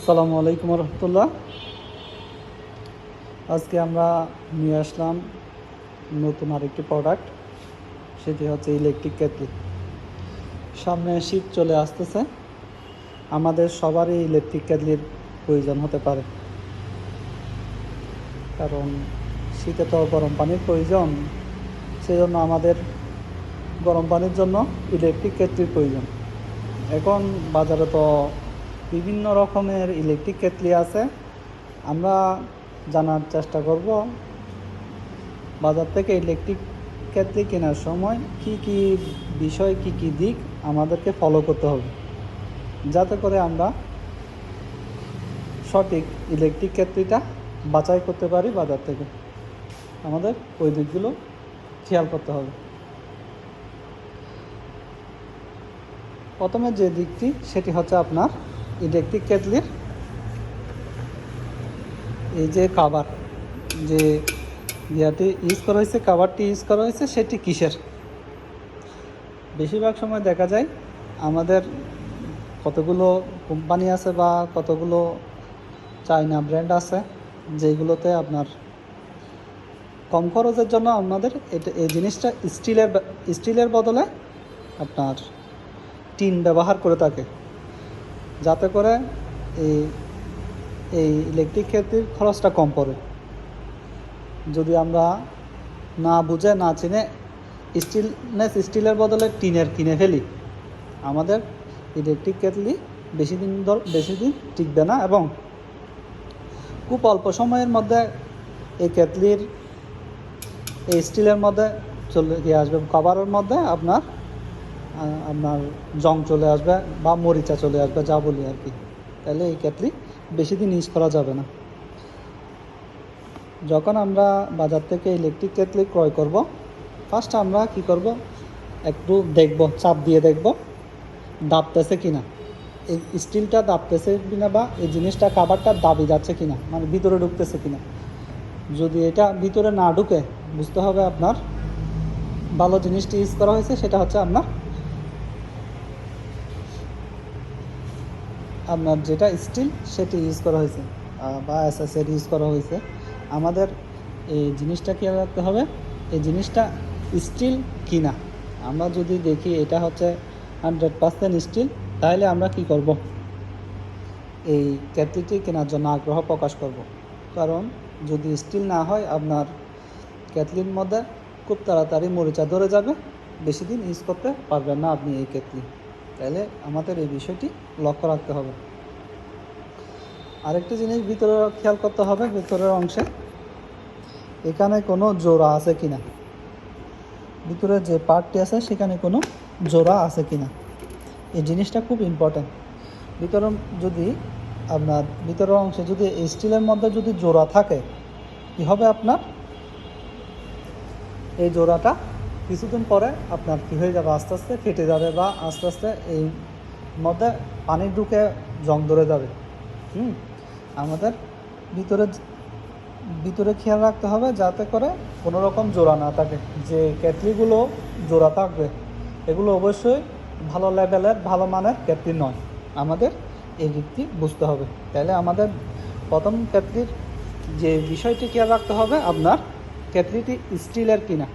আসসালামু আলাইকুম রহমতুল্লাহ আজকে আমরা নিয়ে আসলাম নতুন আরেকটি প্রোডাক্ট সেটি হচ্ছে ইলেকট্রিক কেটলি সামনে শীত চলে আসতেছে, আমাদের সবারই ইলেকট্রিক কেটলির প্রয়োজন হতে পারে। কারণ শীতে তো গরম পানির প্রয়োজন, সেজন্য আমাদের গরম পানির জন্য ইলেকট্রিক কেটলির প্রয়োজন। এখন বাজারে তো বিভিন্ন রকমের ইলেকট্রিক কেটলি আছে। আমরা জানার চেষ্টা করব, বাজার থেকে ইলেকট্রিক কেটলি কেনার সময় কি কি বিষয়, কি কি দিক আমাদেরকে ফলো করতে হবে। যাতে করে আমরা সঠিক ইলেকট্রিক কেটলিটা বাছাই করতে পারি বাজার থেকে। আমাদের ওই দিকগুলো খেয়াল করতে হবে। প্রথমে যে দিকটি, সেটি হচ্ছে আপনার ইলেকট্রিক কেটলির এই যে কাভার যে ইয়াটি ইউজ করা হয়েছে কাভারটি ইউজ করা হয়েছে, সেটি কিসের? বেশিরভাগ সময় দেখা যায় আমাদের কতগুলো কোম্পানি আছে বা কতগুলো চাইনা ব্র্যান্ড আছে, যেগুলোতে আপনার কম খরচের জন্য আপনাদের এটা, এই জিনিসটা স্টিলের স্টিলের বদলে আপনার টিন ব্যবহার করে থাকে। যাতে করে এই এই ইলেকট্রিক ক্ষেত্রের খরচটা কম পড়ে। যদি আমরা না বুঝে, না চিনে স্টিলনেস স্টিলের বদলে টিনের কিনে ফেলি। আমাদের ইলেকট্রিক কেটলি বেশি দিন বেশি দিন টিকবে না এবং খুব অল্প সময়ের মধ্যে এই কেটলির, এই স্টিলের মধ্যে চলে গিয়ে আসবে কভারের মধ্যে আপনার আপনার জং চলে আসবে বা মরিচা চলে আসবে, যা বলি আর কি। তাহলে এই কেটলি বেশি দিন ইউজ করা যাবে না। যখন আমরা বাজার থেকে ইলেকট্রিক কেটলি ক্রয় করব ফার্স্ট আমরা কি করব? একটু দেখব, চাপ দিয়ে দেখব, দাবতেছে কি না এই স্টিলটা দাবতেছে কি না বা এই জিনিসটা কাবারটা দাবি যাচ্ছে কি না মানে ভিতরে ঢুকতেছে কি না যদি এটা ভিতরে না ঢুকে, বুঝতে হবে আপনার ভালো জিনিসটি ইউজ করা হয়েছে, সেটা হচ্ছে আপনার আপনার যেটা স্টিল সেটি ইউজ করা হয়েছে বা এসএসের ইউজ করা হয়েছে। আমাদের এই জিনিসটা খেয়াল রাখতে হবে, এই জিনিসটা স্টিল কিনা। আমরা যদি দেখি এটা হচ্ছে হান্ড্রেড পার্সেন্ট স্টিল তাহলে আমরা কি করব? এই ক্যাটলিটি কেনার জন্য আগ্রহ প্রকাশ করব। কারণ যদি স্টিল না হয়, আপনার ক্যাটলির মধ্যে খুব তাড়াতাড়ি মরিচা ধরে যাবে, বেশি দিন ইউজ করতে পারবেন না আপনি এই কেটলি তাহলে আমাদের এই বিষয়টি লক্ষ্য রাখতে হবে। আরেকটি জিনিস ভিতরে খেয়াল করতে হবে, ভিতরের অংশে। এখানে কোনো জোড়া আছে কিনা? ভিতরে যে পার্টটি আছে, সেখানে কোনো জোড়া আছে কিনা? এই জিনিসটা খুব ইম্পর্ট্যান্ট ভিতরে যদি আপনার ভিতরের অংশে যদি স্টিলের মধ্যে যদি জোড়া থাকে, কি হবে আপনার? এই জোড়াটা কিছুদিন পরে আপনার কী হয়ে যাবে? আস্তে আস্তে ফেটে যাবে বা আস্তে আস্তে এই মধ্যে পানি ঢুকে জং ধরে যাবে। হুম? আমাদের ভিতরে ভিতরে খেয়াল রাখতে হবে যাতে করে কোনো রকম জোড়া না থাকে। যে ক্যাটলিগুলো জোড়া থাকবে, এগুলো অবশ্যই ভালো লেভেলের, ভালো মানের ক্যাটলি নয়। আমাদের এই দিকটি বুঝতে হবে। তাহলে আমাদের প্রথম ক্যাটলির যে বিষয়টি খেয়াল রাখতে হবে, আপনার ক্যাটলিটি স্টিলের কিনা।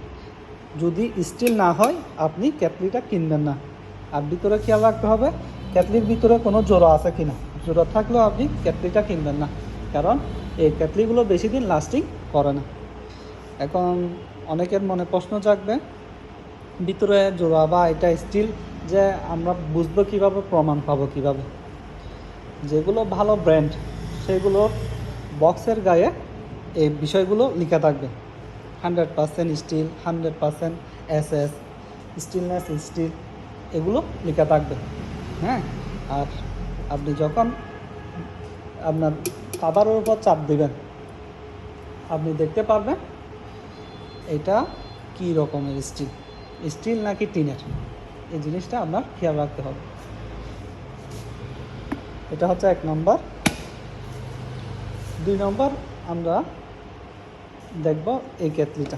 যদি স্টিল না হয়, আপনি ক্যাটলিটা কিনবেন না। আর ভিতরে খেয়াল রাখতে হবে ক্যাটলির ভিতরে কোনো জোড়া আছে কিনা। জোড়া থাকলেও আপনি ক্যাটলিটা কিনবেন না, কারণ এই ক্যাটলিগুলো বেশি দিন লাস্টিং করে না। এখন অনেকের মনে প্রশ্ন জাগবে, ভিতরে জোড়া বা এটা স্টিল যে আমরা বুঝব কীভাবে, প্রমাণ পাবো কীভাবে? যেগুলো ভালো ব্র্যান্ড সেগুলোর বক্সের গায়ে এই বিষয়গুলো লেখা থাকবে। Hundred percent steel hundred percent S S stainless steel এগুলো লেখা থাকবে হ্যাঁ? আর আপনি যখন আপনার কাবারের উপর চাপ দেবেন, আপনি দেখতে পারবেন এটা কী রকমের স্টিল। স্টিল নাকি টিনের? এই জিনিসটা আপনার খেয়াল রাখতে হবে। এটা হচ্ছে এক নম্বর। দুই নম্বর আমরা দেখব এই কেতলিটা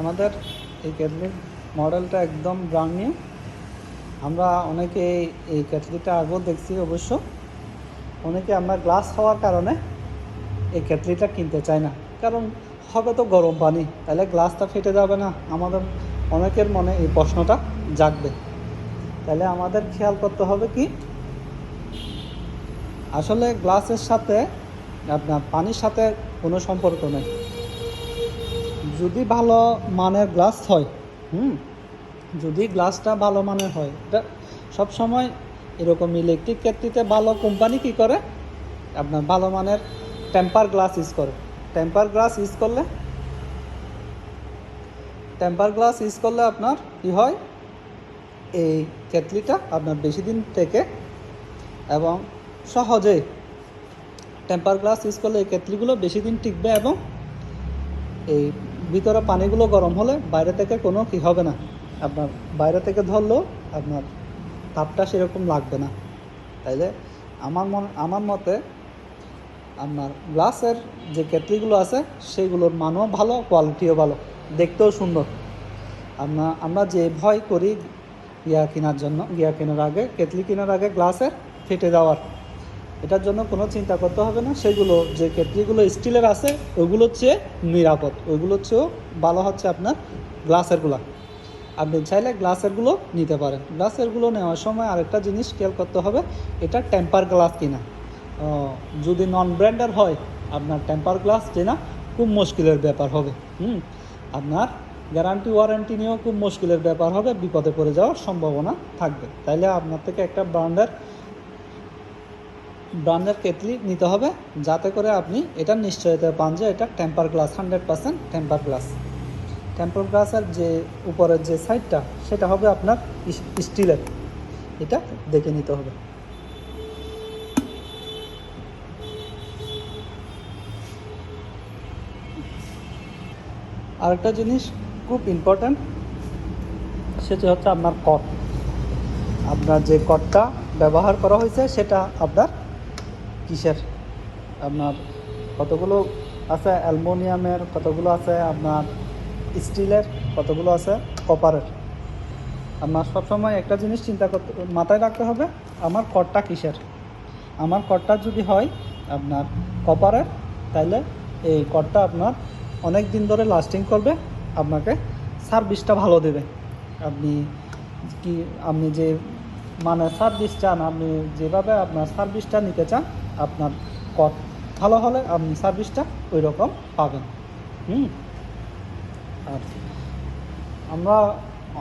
আমাদের এই কেটলির মডেলটা একদম ব্রান্ড আমরা অনেকে এই কেটলিটা আগেও দেখছি অবশ্য। অনেকে আমরা গ্লাস হওয়ার কারণে এই কেটলিটা কিনতে চাই না। কারণ হবে তো গরম পানি, তাহলে গ্লাসটা ফেটে যাবে না। আমাদের অনেকের মনে এই প্রশ্নটা জাগবে। তাহলে আমাদের খেয়াল করতে হবে কি, আসলে গ্লাসের সাথে আপনার পানির সাথে কোনো সম্পর্ক নেই। যদি ভালো মানের গ্লাস হয়, হুম, যদি গ্লাসটা ভালো মানের হয়, এটা সবসময় এরকম ইলেকট্রিক ক্ষেত্রিতে ভালো কোম্পানি কি করে? আপনার ভালো মানের টেম্পার গ্লাস ইউজ করে। টেম্পার গ্লাস ইউজ করলে টেম্পার গ্লাস ইউজ করলে আপনার কি হয়? এই কেটলিটা আপনার বেশি দিন থেকে এবং সহজে টেম্পার গ্লাস ইউজ করলে এই কেটলিগুলো বেশি দিন টিকবে এবং এই ভিতরে পানিগুলো গরম হলে বাইরে থেকে কোনো কি হবে না। আপনার বাইরে থেকে ধরলেও আপনার তাপটা সেরকম লাগবে না। তাইলে আমার মন, আমার মতে আপনার গ্লাসের যে কেটলিগুলো আছে, সেগুলোর মানও ভালো কোয়ালিটিও ভালো, দেখতেও সুন্দর। আপনার আমরা যে ভয় করি ইয়া কেনার জন্য ইয়া কেনার আগে, কেটলি কেনার আগে গ্লাসের ফেটে যাওয়ার। এটার জন্য কোনো চিন্তা করতে হবে না। সেগুলো যে কেটলিগুলো স্টিলের আছে ওইগুলোর চেয়ে নিরাপদ। ওইগুলোর চেয়েও ভালো হচ্ছে আপনার গ্লাসেরগুলো আপনি চাইলে গ্লাসেরগুলো নিতে পারেন। গ্লাসেরগুলো নেওয়ার সময় আরেকটা জিনিস খেয়াল করতে হবে, এটা টেম্পার গ্লাস কিনা। যদি নন ব্র্যান্ডের হয়, আপনার টেম্পার গ্লাস কেনা খুব মুশকিলের ব্যাপার হবে। হুম, আপনার গ্যারান্টি ওয়ারেন্টি নিয়েও খুব মুশকিলের ব্যাপার হবে, বিপদে পড়ে যাওয়ার সম্ভাবনা থাকবে। তাইলে আপনার থেকে একটা ব্র্যান্ডের ব্র্যান্ডের কেটলি নিতে হবে, যাতে করে আপনি এটা নিশ্চয়তা পান যে এটা temper glass hundred percent temper glass temper গ্লাসের যে উপরের যে সাইডটা সেটা হবে আপনার স্টিলের। এটা দেখে নিতে হবে। আরেকটা জিনিস খুব ইম্পর্ট্যান্ট সেটা হচ্ছে আপনার কট আপনার যে কটটা ব্যবহার করা হয়েছে, সেটা আপনার কিসের? আপনার কতগুলো আছে? অ্যালমোনিয়ামের কতগুলো আছে? আপনার স্টিলের কতগুলো আছে? কপারের। আপনার সবসময় একটা জিনিস চিন্তা করতে, মাথায় রাখতে হবে, আমার কটটা কিসের? আমার কটটা যদি হয় আপনার কপারের তাহলে এই কটটা আপনার অনেক দিন ধরে লাস্টিং করবে, আপনাকে সার্ভিসটা ভালো দেবে। আপনি কি, আপনি যে মানে সার্ভিস চান, আপনি যেভাবে আপনার সার্ভিসটা নিতে চান আপনার কট ভালো হলে আপনি সার্ভিসটা ওই রকম পাবেন। হুম? আর আমরা,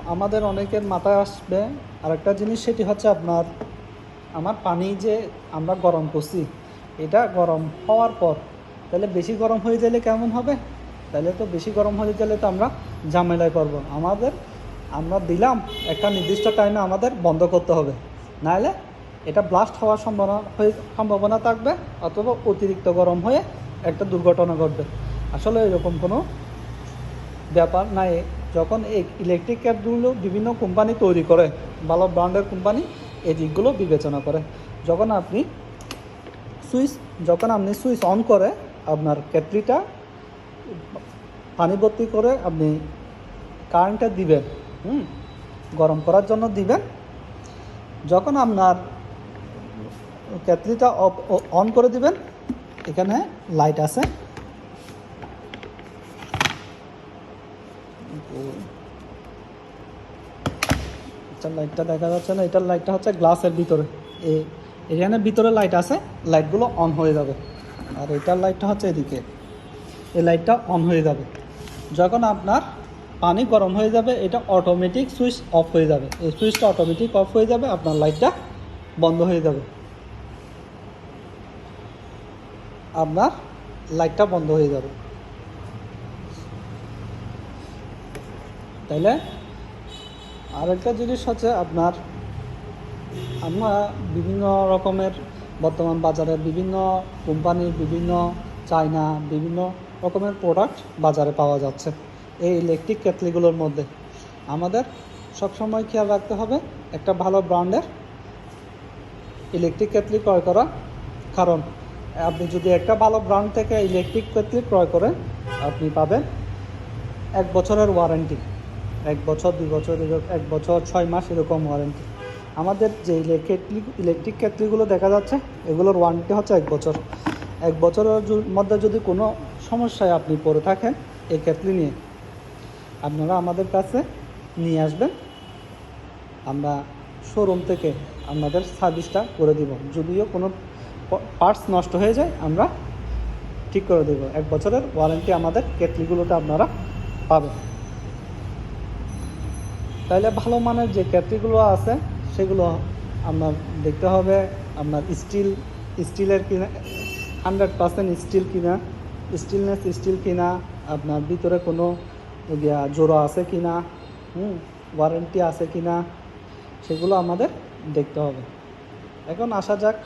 আমাদের অনেকের মাথায় আসবে আরেকটা জিনিস, সেটি হচ্ছে আপনার, আমার পানি যে আমরা গরম করছি, এটা গরম হওয়ার পর, তাহলে বেশি গরম হয়ে গেলে কেমন হবে? তাহলে তো বেশি গরম হয়ে গেলে তো আমরা ঝামেলায় পড়ব। আমাদের, আমরা দিলাম একটা নির্দিষ্ট টাইমে আমাদের বন্ধ করতে হবে। নাহলে এটা ব্লাস্ট হওয়ার সম্ভাবনা হয়ে, সম্ভাবনা থাকবে অথবা অতিরিক্ত গরম হয়ে একটা দুর্ঘটনা ঘটবে। আসলে এরকম কোনো ব্যাপার নাই। যখন এই ইলেকট্রিক ক্যাবগুলো বিভিন্ন কোম্পানি তৈরি করে, ভালো ব্র্যান্ডের কোম্পানি এই দিকগুলো বিবেচনা করে। যখন আপনি সুইচ যখন আপনি সুইচ অন করে, আপনার কেটলিটা পানি ভর্তি করে আপনি কারেন্টটা দিবেন, হুম, গরম করার জন্য দিবেন। যখন আপনার কেটলিটা অন করে দিবেন। এখানে লাইট আছে। আচ্ছা লাইটটা দেখা যাচ্ছে না। এটার লাইটটা হচ্ছে গ্লাসের ভিতরে। এই এখানে ভিতরে লাইট আছে। লাইটগুলো অন হয়ে যাবে। আর এটার লাইটটা হচ্ছে এদিকে। এই লাইটটা অন হয়ে যাবে। যখন আপনার পানি গরম হয়ে যাবে, এটা অটোমেটিক সুইচ অফ হয়ে যাবে। এই সুইচটা অটোমেটিক অফ হয়ে যাবে, আপনার লাইটটা বন্ধ হয়ে যাবে। আপনার লাইটটা বন্ধ হয়ে যাবে। তাইলে আরেকটা জিনিস হচ্ছে আপনার, আমরা বিভিন্ন রকমের বর্তমান বাজারে বিভিন্ন কোম্পানির বিভিন্ন চায়না বিভিন্ন রকমের প্রোডাক্ট বাজারে পাওয়া যাচ্ছে এই ইলেকট্রিক কেটলিগুলোর মধ্যে। আমাদের সবসময় খেয়াল রাখতে হবে একটা ভালো ব্র্যান্ডের ইলেকট্রিক কেটলি ক্রয় করা কারণ। আপনি যদি একটা ভালো ব্র্যান্ড থেকে ইলেকট্রিক কেটলি ক্রয় করেন, আপনি পাবেন এক বছরের ওয়ারেন্টি এক বছর, দুই বছর এক বছর, ছয় মাস এরকম ওয়ারেন্টি আমাদের যে ইলেকট্রিক ইলেকট্রিক কেটলিগুলো দেখা যাচ্ছে, এগুলোর ওয়ারেন্টি হচ্ছে এক বছর। এক বছরের মধ্যে যদি কোনো সমস্যায় আপনি পড়ে থাকেন, এই কেটলি নিয়ে আপনারা আমাদের কাছে নিয়ে আসবেন। আমরা শোরুম থেকে আপনাদের সার্ভিসটা করে দিব। যদিও কোনো পার্টস নষ্ট হয়ে যায়, আমরা ঠিক করে দেব। এক বছরের ওয়ারেন্টি আমাদের কেটলিগুলোতে আপনারা পাবেন। তাহলে ভালো মানের যে কেটলিগুলো আছে, সেগুলো আপনার দেখতে হবে। আপনার স্টিল স্টিলের কিনা হান্ড্রেড পার্সেন্ট স্টিল কিনা স্টিলনেস স্টিল কিনা, আপনার ভিতরে কোনো জোড়া আছে কিনা, হুম ওয়ারেন্টি আছে কিনা, সেগুলো আমাদের দেখতে হবে। এখন আসা যাক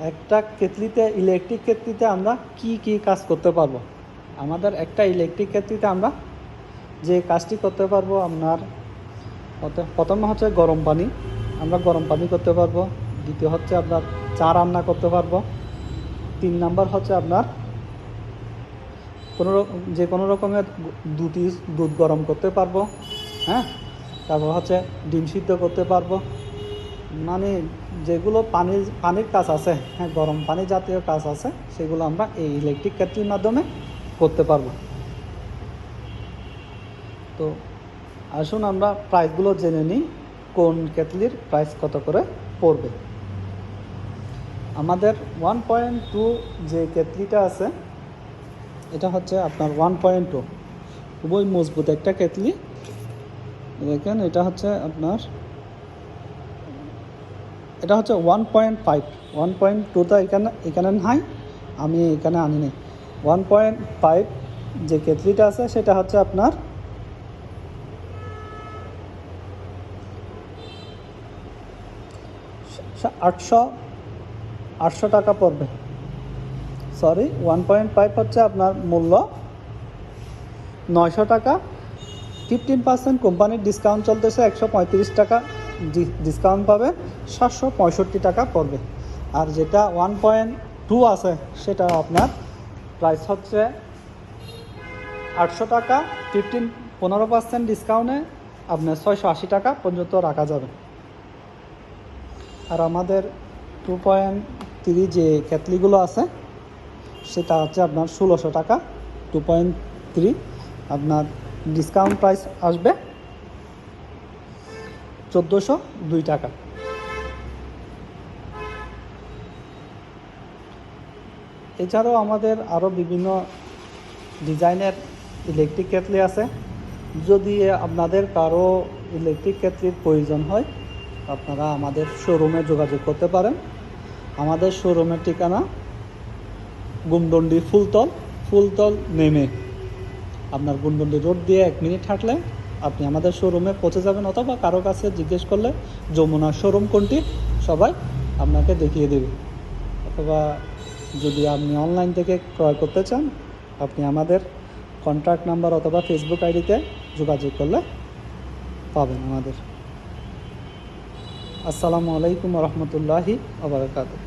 একটা কেতলিতে ইলেকট্রিক কেতলিতে আমরা কি কি কাজ করতে পারব? আমাদের একটা ইলেকট্রিক কেতলিতে আমরা যে কাজটি করতে পারব, আপনার প্রথ- প্রথমে হচ্ছে গরম পানি। আমরা গরম পানি করতে পারব। দ্বিতীয় হচ্ছে আপনার চা রান্না করতে পারব। তিন নাম্বার হচ্ছে আপনার কোনো যে কোনো রকমের দুধি দুধ গরম করতে পারব হ্যাঁ? তারপর হচ্ছে ডিম সিদ্ধ করতে পারব। মানে যেগুলো পানির পানির কাজ আছে হ্যাঁ গরম পানি জাতীয় কাজ আছে, সেগুলো আমরা এই ইলেকট্রিক কেটলির মাধ্যমে করতে পারব। তো আসুন আমরা প্রাইসগুলো জেনে নিই, কোন কেটলির প্রাইস কত করে পড়বে। আমাদের ওয়ান পয়েন্ট টু যে কেটলিটা আছে, এটা হচ্ছে আপনার ওয়ান পয়েন্ট টু খুবই মজবুত একটা কেটলি দেখেন, এটা হচ্ছে আপনার এটা হচ্ছে one point five one point টুটা এখানে এখানে নাই, আমি এখানে আনি নি ওয়ান পয়েন্ট ফাইভ যে কেটলিটা আছে, সেটা হচ্ছে আপনার আটশো আটশো টাকা পড়বে। সরি ওয়ান পয়েন্ট ফাইভ হচ্ছে আপনার মূল্য নয়শো টাকা। ফিফটিন পার্সেন্ট কোম্পানির ডিসকাউন্ট চলতেছে একশো পঁয়ত্রিশ টাকা। ডিসকাউন্ট পাবে সাতশো পঁয়ষট্টি টাকা পড়বে। আর যেটা ওয়ান পয়েন্ট টু আছে, সেটা আপনার প্রাইস হচ্ছে আটশো টাকা ফিফটিন পনেরো পার্সেন্ট ডিসকাউন্টে আপনার ছয়শো আশি টাকা পর্যন্ত রাখা যাবে। আর আমাদের টু পয়েন্ট থ্রি যে কেটলিগুলো আছে, সেটা হচ্ছে আপনার ষোলোশো টাকা টু পয়েন্ট থ্রি আপনার ডিসকাউন্ট প্রাইস আসবে। চোদ্দোশো দুই টাকা। এছাড়াও আমাদের আরও বিভিন্ন ডিজাইনের ইলেকট্রিক কেটলি আছে। যদি আপনাদের কারও ইলেকট্রিক কেটলির প্রয়োজন হয়, আপনারা আমাদের শোরুমে যোগাযোগ করতে পারেন। আমাদের শোরুমের ঠিকানা গুমদন্ডি ফুলতল। ফুলতল নেমে আপনার গুমদন্ডি রোড দিয়ে এক মিনিট হাঁটলে আপনি আমাদের শোরুমে পৌঁছে যাবেন অথবা কারও কাছে জিজ্ঞেস করলে যমুনা শোরুম কোনটি, সবাই আপনাকে দেখিয়ে দেবে। অথবা যদি আপনি অনলাইন থেকে ক্রয় করতে চান, আপনি আমাদের কন্ট্যাক্ট নাম্বার অথবা ফেসবুক আইডিতে যোগাযোগ করলে পাবেন আমাদের। আসসালামু আলাইকুম রহমতুল্লাহি আবরকাত